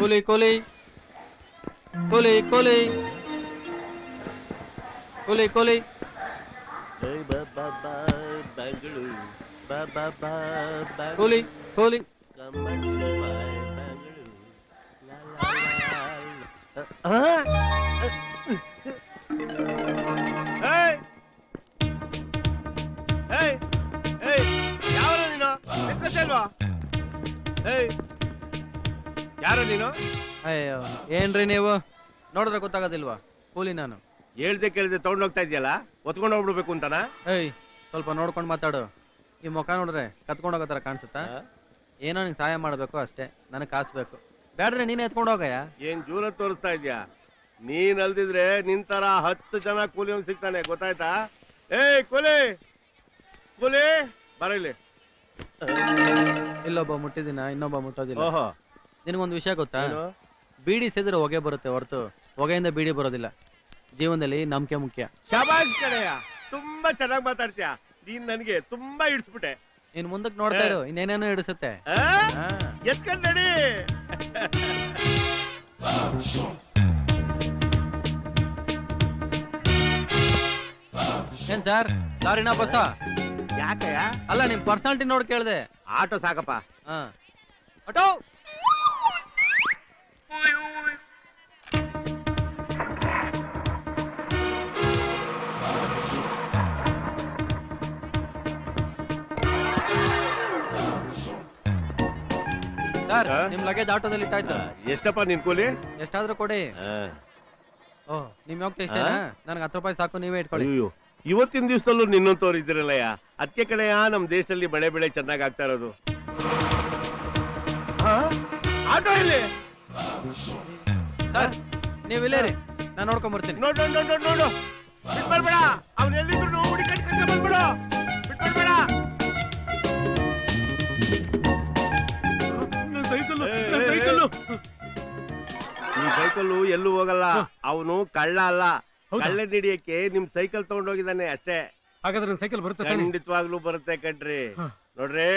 Kuli, kuli. Kuli, kuli. Kuli, kuli. Hey, ba, ba, ba, Bangalore. Ba, ba, ba, Bangalore. Kuli, kuli. Come back to my Bangalore. La, la, la, la. Uh, huh? ಏನ್ರಿ ನೀವು? ನೋಡಿದ್ರೆ ಗೊತ್ತಾಗೋದಿಲ್ವಾ? ಕೂಲಿ ನಾನು. ಹೇಳ್ದೆ ಕೇಳ್ದೆ ತಗೊಂಡ್ ಹೋಗ್ತಾ ಇದೆಯಲ್ಲ? ಒತ್ಕೊಂಡು ಹೋಗ್ಬಿಡ್ಬೇಕು ಅಂತಾನ? ಏಯ್ ಸ್ವಲ್ಪ ನೋಡ್ಕೊಂಡು ಮಾತಾಡು. ಈ ಮುಖ ನೋಡ್ರೆ ಕತ್ಕೊಂಡು ಹೋಗೋ ತರ ಕಾಣಿಸುತ್ತಾ? ಏನೋ ನಿಂಗೆ ಸಹಾಯ ಮಾಡಬೇಕು ಅಷ್ಟೇ. ನನಗೆ ಕಾಸ್ಬೇಕು ಬೇಡ್ರೆ ನೀನೇ ಎತ್ಕೊಂಡು ಹೋಗಯ್ಯ. ಏನ್ ಜೂನ ತೋರಿಸ್ತಾ ಇದ್ಯಾ? ನೀನ್ ಅಲ್ದಿದ್ರೆ ನಿನ್ ತರ ಹತ್ತು ಜನ ಕೂಲಿ ಅವ್ನು ಸಿಗ್ತಾನೆ ಗೊತ್ತಾಯ್ತಾ? ಏಯ್ ಕೂಲಿ! ಕೂಲಿ ಬರ ಇಲ್ಲಿ. ಇಲ್ಲೊಬ್ಬ ಮುಟ್ಟಿದಿನ ಇನ್ನೊಬ್ಬ ಮುಟ್ಟೋದಿಲ್ಲ. ಓಹೋ. ನಿನಗೊಂದು ವಿಷಯ ಗೊತ್ತಾ? ಏನು? ಬೀಡಿ ಸೇದ್ರೆ ಹೊಗೆ ಬರುತ್ತೆ ಹೊರತು. ಹೊಗೆಯಿಂದ ಬೀಡಿ ಬರೋದಿಲ್ಲ. ಜೀವನದಲ್ಲಿ ನಂಬಿಕೆ ಮುಖ್ಯ. ಶಬಾಷ್ ಕಡೆಯ ತುಂಬಾ ಚೆನ್ನಾಗಿ ಮಾತಾಡ್ತೀಯ. ನೀನ್ ನನಗೆ ತುಂಬಾ ಹಿಡಿಸ್ಬಿಟ್ಟೆ. ನೀನ್ ಮುಂದಕ್ಕೆ ನೋಡ್ತಾ ಇರು ಇನ್ನೇನೇನೋ ಹಿಡಿಸುತ್ತೆ. ಎತ್ಕೊಂಡ್ ನಡಿ. ಏನ್ ಸರ್? ಲಾರಿನ ಬಸ್ಸ? ಯಾಕಯ್ಯ? ಅಲ್ಲ ನಿಮ್ ಪರ್ಸನಾಲಿಟಿ ನೋಡಿ ಕೇಳ್ದೆ. ಆಟೋ ಸಾಕಪ್ಪ. ಹಾ. ಆಟೋ! ಸರ್ ಹಾ? ನಿಮ್ ಲಗೇಜ್ ಆಟೋದಲ್ಲಿ ಇಟ್ಟಾಯ್ತು. ಎಷ್ಟಪ್ಪ ನಿನ್ ಕೂಲಿ? ಎಷ್ಟಾದ್ರೂ ಕೊಡಿ. ಓ ನಿಮ್ ಹೋಗ್ತಾ ಇಷ್ಟೇನಾ? ನನಗೆ ಹತ್ತು ರೂಪಾಯಿ ಸಾಕು ನೀವೇ ಇಟ್ಕೊಳ್ಳಿ. ಅಯ್ಯೋ ಇವತ್ತಿನ ದಿವಸದಲ್ಲೂ ನಿನ್ನಂತವ್ರು ಇದ್ರಲ್ಲಯ್ಯ ಅದಕ್ಕೆ ಕಡೆಯ ನಮ್ ದೇಶದಲ್ಲಿ ಬೆಳೆ ಬೆಳೆ ಚೆನ್ನಾಗ್ ಆಗ್ತಾ ಇರೋದು. ಆ? ಆಟೋ ಇಲ್ಲಿ. ಸರ್ ನೀವು ಇಲ್ಲೇ ರೀ ನಾನು ನೋಡ್ಕೊಂಡ್ ಬರ್ತೀನಿ. ನೋಡು ನೋಡು ನೋಡು ನೋಡು ಬಿಟ್ಬಿಡ್ಬೇಡ ಅವ್ನ ಎಲ್ಲಿದ್ರು ನೋಡಿ ಕಟ್ಟಿ ಬಂದ್ಬಿಡು. ಸೈಕಲ್ ಎಲ್ಲೂ ಹೋಗಲ್ಲ. ಅವನು ಕಳ್ಳ ಅಲ್ಲ. ಹೌದಾ? ಕಳ್ಳ ಹಿಡಿಯಕ್ಕೆ ನಿಮ್ ಸೈಕಲ್ ತಗೊಂಡೋಗಿದ್ದಾನೆ ಅಷ್ಟೇ. ಹಾಗಾದ್ರೆ ನನ್ನ ಸೈಕಲ್ ಬರುತ್ತೆ ತಾನೇ? ಖಂಡಿತವಾಗ್ಲೂ ಬರುತ್ತೆ ಕಣ್ರಿ. ಹ. ನೋಡ್ರಿ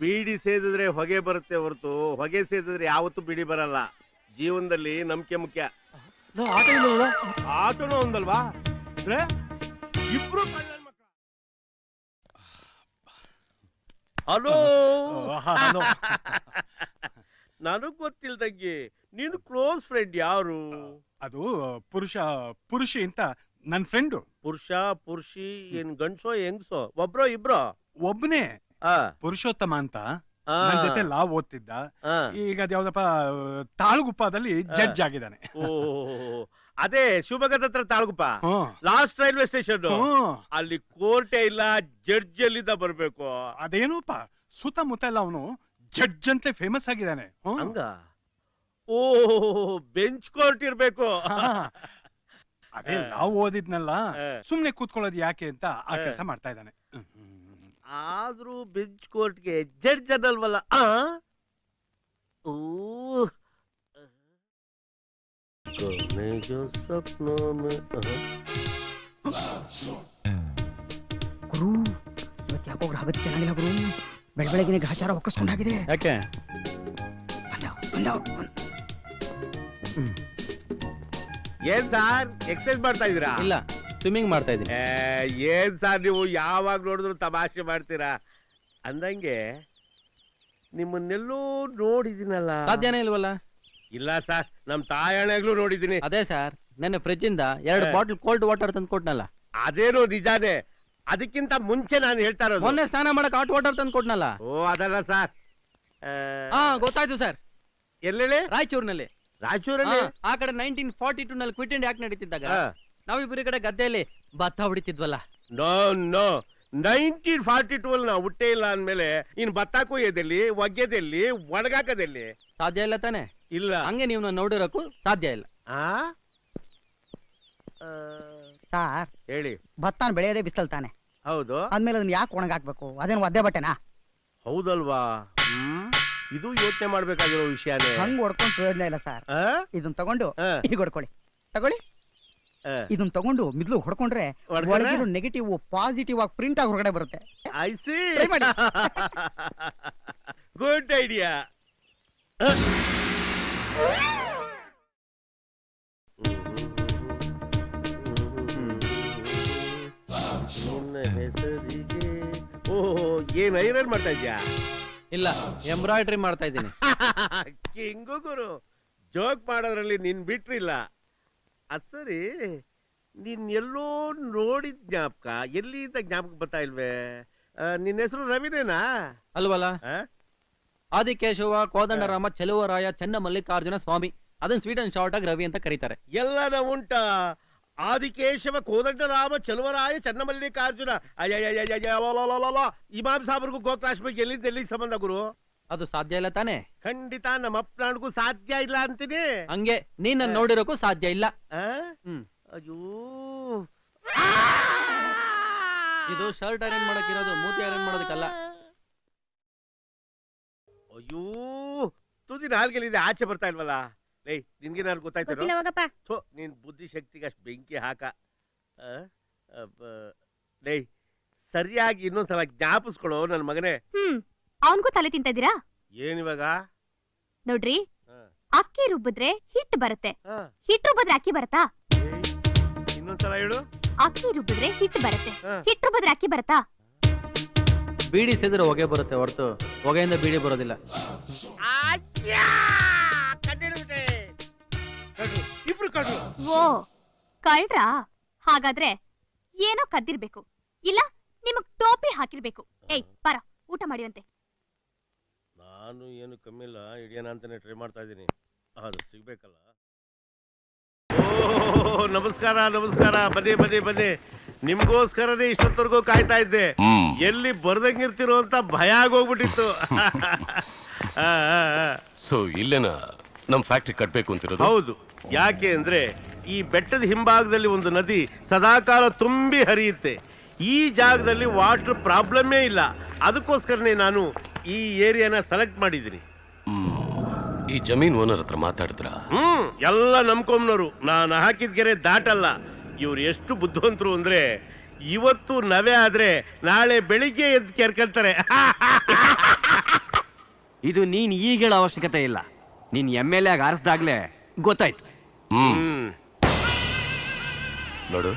ಬೀಡಿ ಸೇದಿದ್ರೆ ಹೊಗೆ ಬರುತ್ತೆ ಹೊರತು. ಹೊಗೆ ಸೇದಿದ್ರೆ ಯಾವತ್ತೂ ಬಿಡಿ ಬರಲ್ಲ. ಜೀವನದಲ್ಲಿ ನಂಬಿಕೆ ಮುಖ್ಯ. ಆಟ ಆಟೋನು ಒಂದಲ್ವಾ? ಅಂದ್ರೆ ಇಬ್ರು ಕಳ್ಳನ್ ಮಕ್ಳು. ಹಲೋ. ನನಗ್ ಗೊತ್ತಿಲ್ದಂಗೆ ನೀನು ಕ್ಲೋಸ್ ಫ್ರೆಂಡ್ ಯಾರು? ಅದು ಪುರುಷ ಪುರುಷಿ ಅಂತ ನನ್ನ ಫ್ರೆಂಡು ಪುರುಷ ಪುರುಷಿ ಏನ್ ಗಂಡ್ಸೋ ಹೆಂಗ್ಸೋ ಒಬ್ರೋ ಇಬ್ರೋ? ಒಬ್ಬನೇ ಆ, ಪುರುಷೋತ್ತಮ ಅಂತ. ಆ, ನನ್ನ ಜೊತೆ ಲಾ ಓದ್ತಿದ್ದ. ಆ. ಈಗ ಅದ್ಯಾವ್ದಪ್ಪ ತಾಳ್ಗುಪ್ಪದಲ್ಲಿ ಜಡ್ಜ್ ಆಗಿದ್ದಾನೆ. ಓ ಅದೇ ಶಿವಮೊಗ್ಗದ ಹತ್ರ ತಾಳ್ಗುಪ್ಪ? ಹ್ಮ್. ಲಾಸ್ಟ್ ರೈಲ್ವೆ ಸ್ಟೇಷನ್ ಹ್ಮ್. ಅಲ್ಲಿ ಕೋರ್ಟೇ ಇಲ್ಲ ಜಡ್ಜ್ ಎಲ್ಲಿಂದ ಬರ್ಬೇಕು. ಅದೇನೋಪ್ಪ ಸುತ್ತಮುತ್ತ ಎಲ್ಲ ಅವನು ಜಡ್ಜ್ ಅಂತ ಫೇಮಸ್ ಆಗಿದ್ದಾನೆ. ಹ್ಮ್. ಹಂಗ? ಓ ಬೆಂಚ್ ಕೋರ್ಟ್ ಇರ್ಬೇಕು. ಅದೇ ನಾವು ಓದಿದ್ನಲ್ಲ. ಸುಮ್ನೆ ಕೂತ್ಕೊಳ್ಳೋದು ಯಾಕೆ ಅಂತ ಆ. ಕೆಲಸ ಮಾಡ್ತಾ ಇದ್ದಾನೆ. ಆದ್ರೂ ಬೆಂಚ್ ಕೋರ್ಟ್ಗೆ ಜಡ್ಜ್ ಅದಲ್ವಲ್ಲ? ಆ? ಓ ಕೊನೆಯ ಸ್ವಪ್ನ ಮೇ- ಆಹಾ. ಗುರು ಇವತ್ತು ಯಾಕೋ ಗ್ರಾಹಕ ಚೆನ್ನಾಗಿಲ್ಲ ಗುರು? ಬೆಳಬೆಳಗಿನ ಗ್ರಹಚಾರ ಒಕ್ಕಿಸ್ಕೊಂಡಾಗಿದೆ. ಯಾಕೆ? ಬಂದವ್ ಬಂದವ್ ಏನ್ ಸಾರ್? ಎಕ್ಸರ್ಸೈಸ್ ಮಾಡ್ತಾ ಇದೀರಾ ಇಲ್ಲ ಸ್ವಿಮ್ಮಿಂಗ್ ಮಾಡ್ತಾ ಇದ್ದೀನಿ. ಏ, ಏನ್ ಸಾರ್ ನೀವು? ಯಾವಾಗ ನೋಡಿದ್ರು ತಮಾಷೆ ಮಾಡ್ತೀರಾ? ಅಂದಂಗೆ ನಿಮ್ಮನ್ನೆಲ್ಲೂ ನೋಡಿದಿನಲ್ಲ ಸಾಧ್ಯನೇ ಇಲ್ವಲ್ಲ? ಇಲ್ಲ ಸರ್ ನಮ್ ತಾಯಣೆಗ್ಲೂ ನೋಡಿದೀನಿ ಅದೇ ಸರ್ ನನ್ನ ಫ್ರಿಜ್ ಇಂದ ಎರಡು ಹಾ. ಬಾಟಲ್ ಕೋಲ್ಡ್ ವಾಟರ್ ತಂದು ಕೊಟ್ನಲ್ಲ? ಅದೇನೋ ನಿಜಾನೇ. ಅದಕ್ಕಿಂತ ಮುಂಚೆ ನಾನು ಹೇಳ್ತಾ ಇರೋದು. ಮೊನ್ನೆ ಸ್ನಾನ ಮಾಡಕ್ ಹಾಟ್ ವಾಟರ್ ತಂದು ಕೊಟ್ಟನಲ್ಲ ಓ ಅದಲ್ಲ ಸರ್. ಹಾ ಗೊತ್ತಾಯ್ತು ಸರ್. ಎಲ್ಲೇಳಿ ರಾಯಚೂರಿನಲ್ಲಿ. ರಾಯಚೂರಲ್ಲಿ? ಆ ಕಡೆ ನೈನ್ಟೀನ್ ಫಾರ್ಟಿ ಟೂ ನಲ್ಲಿ ಕ್ವಿಟ್ ಇಂಡಿಯಾ ಆಕ್ಟ್ ನಡೀತಿದ್ದಾಗ ನಾವಿಬ್ಬರು ಈ ಕಡೆ ಗದ್ದೆಯಲ್ಲಿ ಭತ್ತ ಹೊಡಿತಿದ್ವಲ್ಲ. No no. Nineteen forty two ಅಲ್ಲಿ ನಾವು ಹುಟ್ಟೇ ಇಲ್ಲ ಅಂದ್ಮೇಲೆ ಇನ್ ಭತ್ತ ಕೊಯ್ಯೋದೆಲ್ಲಿ ಒಗ್ಗೆದಲ್ಲಿ ಒಣಗಾಕದೆಲ್ಲಿ? ಸಾಧ್ಯ ಇಲ್ಲ ತಾನೆ? ಇಲ್ಲ. ಹಂಗೆ ನೀವು ನನ್ನ ನೋಡಿರೋಕು ಸಾಧ್ಯ ಇಲ್ಲ. ಆ? ಆ, ಸಾರ್ ಹೇಳಿ. ಭತ್ತಾನ ಬೆಳೆಯೋದೇ ಬಿಸ್ತಲ್ ತಾನೆ. ಹೌದು. ಆದ್ಮೇಲೆ ಅದನ್ನ ಯಾಕೆ ಒಣಗಾಕ್ಬೇಕು? ಅದೇನು ಒದ್ದೆ ಬಟ್ಟೆನಾ? ಹೌದಲ್ವಾ? ಹ್ಮ್? ಇದು ಯೋಚನೆ ಮಾಡ್ಬೇಕಾಗಿರೋ ವಿಷಯ ಹಂಗ್ ಹೊಡ್ಕೊಂಡ್ ಪ್ರಯೋಜನ ಇಲ್ಲ ಸರ್. ಇದನ್ನ ತಗೊಂಡು ಹಾ. ಹೊಡ್ಕೊಳ್ಳಿ. ತಗೊಳ್ಳಿ. ಇದನ್ನ ತಗೊಂಡು ಮಿದ್ಲು ಹೊಡ್ಕೊಂಡ್ರೆ ನೆಗೆಟಿವ್ ಪಾಸಿಟಿವ್ ಆಗಿ ಪ್ರಿಂಟ್ ಆಗಿ ಹೊರಗಡೆ ಬರುತ್ತೆ. ಐ ಸಿ ಮಾಡಿ. ಗುಡ್ ಐಡಿಯಾ ಹೆಸರಿಗೆ ಓಹೋ ಏನ್ ಐರನ್ ಮಾಡ್ತಾ ಇದ್ಯಾ? ಇಲ್ಲ ಎಂಬ್ರಾಯ್ಡ್ರಿ ಮಾಡ್ತಾ ಇದ್ದೀನಿ. ಕಿಂಗು ಗುರು ಜೋಕ್ ಮಾಡೋದ್ರಲ್ಲಿ ನಿನ್ ಬಿಟ್ರಿಲ್ಲ. ಅದ್ ಸರಿ ನೀನ್ ಎಲ್ಲೋ ನೋಡಿದ ಜ್ಞಾಪಕ ಎಲ್ಲಿ ಇದ್ದ ಜ್ಞಾಪಕ ಬರ್ತಾ ಇಲ್ವೇ? ನಿನ್ನ ನಿನ್ ಹೆಸರು ರವಿನೇನಾ? ಅಲ್ವಲ್ಲ? ಆ? ಆದಿಕೇಶವ ಕೋದಂಡರಾಮ ಚೆಲುವರಾಯ ಚೆನ್ನಮಲ್ಲಿಕಾರ್ಜುನ ಸ್ವಾಮಿ ಅದನ್ನ ಸ್ವೀಟ್ ಅಂಡ್ ಶಾರ್ಟ್ ಆಗಿ ರವಿ ಅಂತ ಕರೀತಾರೆ. ಎಲ್ಲನ ಉಂಟ. ಆದಿಕೇಶವ ಕೋದಂಡರಾಮ ಚಲುವರಾಯ ಚನ್ನಮಲ್ಲಿಕಾರ್ಜುನ. ಅಯ್ಯಯ್ಯಯ್ಯಯ್ಯ ಇಮಾಮ್ ಸಾಬ್ರಿಗೂ ಬಗ್ಗೆ ಎಲ್ಲಿಂದ ಎಲ್ಲಿ ಸಂಬಂಧ ಗುರು? ಅದು ಸಾಧ್ಯ ಇಲ್ಲ ತಾನೆ? ಖಂಡಿತ ನಮ್ಮ ಅಪ್ಪನಾಣ್ಗೂ ಸಾಧ್ಯ ಇಲ್ಲ ಅಂತೀನಿ. ಹಂಗೆ ನೀನ್ ನೋಡಿರೋಕ್ಕೂ ಸಾಧ್ಯ ಇಲ್ಲ. ಅಯ್ಯೋ. ಇದು ಶರ್ಟ್ ಅರೇಂಜ್ ಮಾಡಕ್ಕಿರೋದು ಮೂತಿ ಅರೇಂಜ್ ಮಾಡೋದಕ್ಕಲ್ಲ. ಅಯ್ಯೋ. ತುದಿ ನಾಲ್ಗೆಲ್ಲಿದೆ? ಆಚೆ ಬರ್ತಾ ಇಲ್ವಲ್ಲ? ಲೇ ನಿನ್ಗೆ ನಾನು ಗೊತ್ತಾಯ್ತು ಹೋಗಪ್ಪ. ಥೋ ನೀನ್ ಬುದ್ಧಿ ಶಕ್ತಿಗೆ ಅಷ್ಟು ಬೆಂಕಿ ಹಾಕ. ಆ? ಅಬ್ಬ. ಲೇ ಸರಿಯಾಗಿ ಇನ್ನೊಂದ್ಸಲ ಜ್ಞಾಪಿಸ್ಕೊಳು ನನ್ನ ಮಗನೇ. ಹ್ಮ್ ಅವನ್ಗೂ ತಲೆ ತಿಂತಿದ್ದೀರಾ ಇವಾಗ? ನೋಡ್ರಿ. ಅಕ್ಕಿ ರುಬ್ಬಿದ್ರೆ ಹಿಟ್ಟು ಬರುತ್ತೆ. ಆ, ಹಿಟ್ಟು ರುಬ್ಬಿದ್ರೆ ಅಕ್ಕಿ ಬರತ್ತಾ? ಏಯ್, ಇನ್ನೊಂದ್ಸಲ ಹೇಳು. ಅಕ್ಕಿ ರುಬ್ಬಿದ್ರೆ ಹಿಟ್ಟು ಬರುತ್ತೆ. ಹಿಟ್ಟು ರುಬ್ಬಿದ್ರೆ ಅಕ್ಕಿ ಬರತ್ತಾ? ಬೀಡಿ ಸೇದ್ರೆ ಹೊಗೆ ಬರುತ್ತೆ ಹೊರತು. ಹೊಗೆಯಿಂದ ಬೀಡಿ ಬರೋದಿಲ್ಲ. ಆಚ್ಯಾ! ಕಡ್ರು, ಓ ಕಳ್ರಾ? ಹಾಗಾದ್ರೆ ಏನೋ ಕದ್ದಿರ್ಬೇಕು. ಇಲ್ಲ ನಿಮಗ್ ಟೋಪಿ ಹಾಕಿರ್ಬೇಕು. ಏಯ್ ಬರ ಊಟ ಮಾಡಿವಂತೆ. ನಾನು ಏನು ಕಮ್ಮಿ ಇಲ್ಲ ಹಿಡಿಯೋಣ ಅಂತಾನೆ ಟ್ರೈ ಮಾಡ್ತಾ ಇದ್ದೀನಿ. ಅದು ಸಿಗ್ಬೇಕಲ್ಲ. ಓ ನಮಸ್ಕಾರ ನಮಸ್ಕಾರ. ಬನ್ನಿ ಬನ್ನಿ ಬನ್ನಿ. ನಿಮ್ಗೋಸ್ಕರನೇ ಇಷ್ಟೊತ್ತವರೆಗೂ ಕಾಯ್ತಾ ಇದ್ದೆ. ಎಲ್ಲಿ ಬರ್ದಂಗಿರ್ತಿರೋ ಅಂತ ಭಯ ಆಗೋಗ್ಬಿಟ್ಟಿತ್ತು. ಆ, ಆ, ಆ. ಸೊ ಇಲ್ಲೇನ ನಮ್ ಫ್ಯಾಕ್ಟ್ರಿ ಕಟ್ಬೇಕು ಅಂತಿರೋದು? ಹೌದು. ಯಾಕೆ ಅಂದ್ರೆ ಈ ಬೆಟ್ಟದ ಹಿಂಭಾಗದಲ್ಲಿ ಒಂದು ನದಿ ಸದಾಕಾಲ ತುಂಬಿ ಹರಿಯುತ್ತೆ. ಈ ಜಾಗದಲ್ಲಿ ವಾಟರ್ ಪ್ರಾಬ್ಲಮ್ಮೇ ಇಲ್ಲ. ಅದಕ್ಕೋಸ್ಕರನೇ ನಾನು ಈ ಏರಿಯಾನ ಸೆಲೆಕ್ಟ್ ಮಾಡಿದ್ದೀನಿ. ಈ ಜಮೀನ್ ಓನರ್ ಹತ್ರ ಮಾತಾಡಿದ್ರ? ಹ್ಮ್ ಎಲ್ಲ ನಂಬ್ಕೊಂಬ್ನವ್ರು. ನಾನು ಹಾಕಿದ ಗೆರೆ ದಾಟಲ್ಲ. ಇವ್ರು ಎಷ್ಟು ಬುದ್ಧಿವಂತರು ಅಂದ್ರೆ ಇವತ್ತು ನವೆ ಆದ್ರೆ ನಾಳೆ ಬೆಳಿಗ್ಗೆ ಎದ್ದು ಕೆರ್ಕೊಳ್ತಾರೆ ಇದು ನೀನ್ ಈಗ ಹೇಳೋ ಅವಶ್ಯಕತೆ ಇಲ್ಲ. ನೀನ್ ಎಂ ಎಲ್ ಎ ಆರಿಸ್ದಾಗ್ಲೇ ಗೊತ್ತಾಯ್ತು. ಹ್ಮ್. ನೋಡು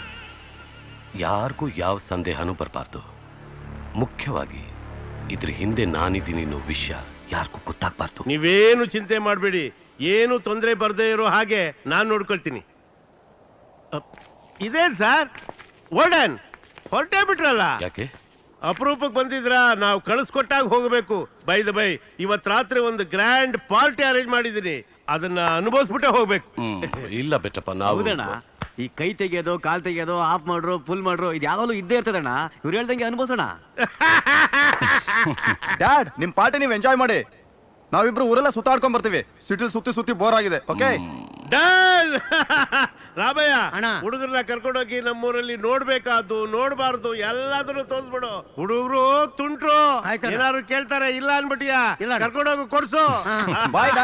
ಯಾರಿಗೂ ಯಾವ ಸಂದೇಹನೂ ಬರಬಾರ್ದು. ಮುಖ್ಯವಾಗಿ ಇದ್ರ ಹಿಂದೆ ನಾನಿದ್ದೀನಿ ಅನ್ನೋ ವಿಷಯ ಯಾರಿಗೂ ಗೊತ್ತಾಗ್ಬಾರ್ದು. ನೀವೇನು ಚಿಂತೆ ಮಾಡಬೇಡಿ. ಏನು ತೊಂದರೆ ಬರದೇ ಇರೋ ಹಾಗೆ ನಾನು ನೋಡ್ಕೊಳ್ತೀನಿ. ಅಪ್, ಇದೇನ್ ಸರ್? ಓಡನ್ ಹೊರಟೇ ಬಿಟ್ರಲ್ಲ? ಯಾಕೆ? ಅಪರೂಪಕ್ಕೆ ಬಂದಿದ್ರಾ ನಾವು ಕಳಿಸ್ಕೊಟ್ಟಾಗ ಹೋಗಬೇಕು. ಬೈ ದ ಬೈ ಇವತ್ತು ರಾತ್ರಿ ಒಂದು ಗ್ರ್ಯಾಂಡ್ ಪಾರ್ಟಿ ಅರೇಂಜ್ ಮಾಡಿದ್ದೀನಿ. ಅದನ್ನ ಅನುಭವಿಸ್ಬಿಟ್ಟೆ ಹೋಗ್ಬೇಕು. ಇಲ್ಲ ಬೆಟ್ಟಪ್ಪ ನಾವು ಹೌದಣ್ಣ. ಈ ಕೈ ತೆಗೆಯೋದು ಕಾಲ್ ತೆಗೆಯೋದು ಆಫ್ ಮಾಡ್ರು ಫುಲ್ ಮಾಡ್ರು ಇದು ಯಾವಾಗಲೂ ಇದ್ದೇ ಇರ್ತದಣ್ಣ. ಇವ್ರು ಹೇಳ್ದಂಗೆ ಅನುಭವಿಸೋಣ. ಡ್ಯಾಡ್ ನಿಮ್ ಪಾರ್ಟಿ ನೀವು ಎಂಜಾಯ್ ಮಾಡಿ. ನಾವಿಬ್ರು ಊರೆಲ್ಲ ಸುತ್ತಾಡ್ಕೊಂಡ್ ಬರ್ತೀವಿ. ಸಿಟಿಲ್ ಸುತ್ತಿ ಸುತ್ತಿ ಬೋರ್ ಆಗಿದೆ ಓಕೆ ಡನ್ ರಾಮಯ್ಯ ಅಣ್ಣ. ಹುಡುಗರನ್ನ ಕರ್ಕೊಂಡೋಗಿ ನಮ್ಮೂರಲ್ಲಿ ನೋಡ್ಬೇಕಾದ್ದು ನೋಡ್ಬಾರ್ದು ಎಲ್ಲಾದ್ರೂ ತೋರ್ಸ್ಬಿಡು ಹುಡುಗರು ತುಂಟ್ರು ಆಯ್ತಣ್ಣ. ಏನಾದ್ರು ಕೇಳ್ತಾರೆ ಇಲ್ಲ ಅನ್ಬಿಟ್ಟಿಯಾ ಇಲ್ಲ ಅಣ್ಣ. ಕರ್ಕೊಂಡೋಗಿ ಕೊಡ್ಸು ಬಾಯ್.